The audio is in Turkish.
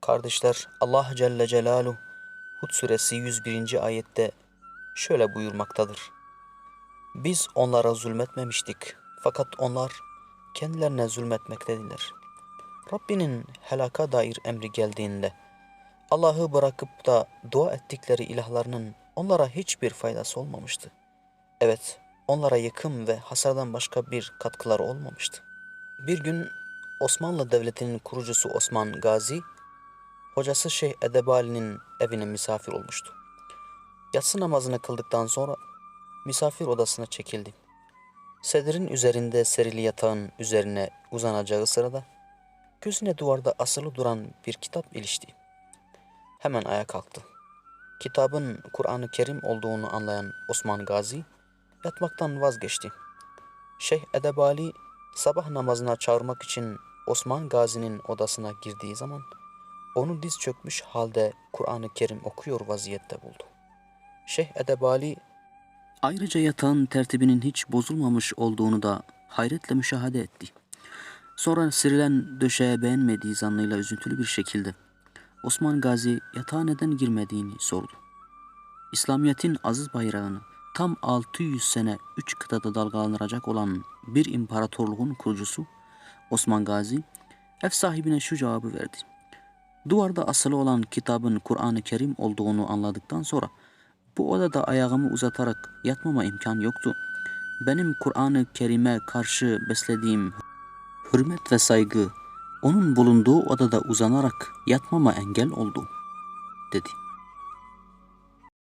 Kardeşler Allah Celle Celaluhu Hud suresi 101. ayette şöyle buyurmaktadır. Biz onlara zulmetmemiştik fakat onlar kendilerine zulmetmektedirler. Rabbinin helaka dair emri geldiğinde Allah'ı bırakıp da dua ettikleri ilahlarının onlara hiçbir faydası olmamıştı. Evet, onlara yıkım ve hasardan başka bir katkıları olmamıştı. Bir gün Osmanlı Devleti'nin kurucusu Osman Gazi, hocası Şeyh Edebali'nin evine misafir olmuştu. Yatsı namazını kıldıktan sonra misafir odasına çekildi. Sedirin üzerinde serili yatağın üzerine uzanacağı sırada gözüne duvarda asılı duran bir kitap ilişti. Hemen ayağa kalktı. Kitabın Kur'an-ı Kerim olduğunu anlayan Osman Gazi yatmaktan vazgeçti. Şeyh Edebali sabah namazına çağırmak için Osman Gazi'nin odasına girdiği zaman onu diz çökmüş halde Kur'an-ı Kerim okuyor vaziyette buldu. Şeyh Edebali ayrıca yatağın tertibinin hiç bozulmamış olduğunu da hayretle müşahede etti. Sonra sirilen döşeğe beğenmediği zannıyla üzüntülü bir şekilde Osman Gazi yatağa neden girmediğini sordu. İslamiyet'in aziz bayrağını tam 600 sene 3 kıtada dalgalanacak olan bir imparatorluğun kurucusu Osman Gazi ev sahibine şu cevabı verdi. Duvarda asılı olan kitabın Kur'an-ı Kerim olduğunu anladıktan sonra bu odada ayağımı uzatarak yatmama imkan yoktu. Benim Kur'an-ı Kerim'e karşı beslediğim hürmet ve saygı onun bulunduğu odada uzanarak yatmama engel oldu, dedi.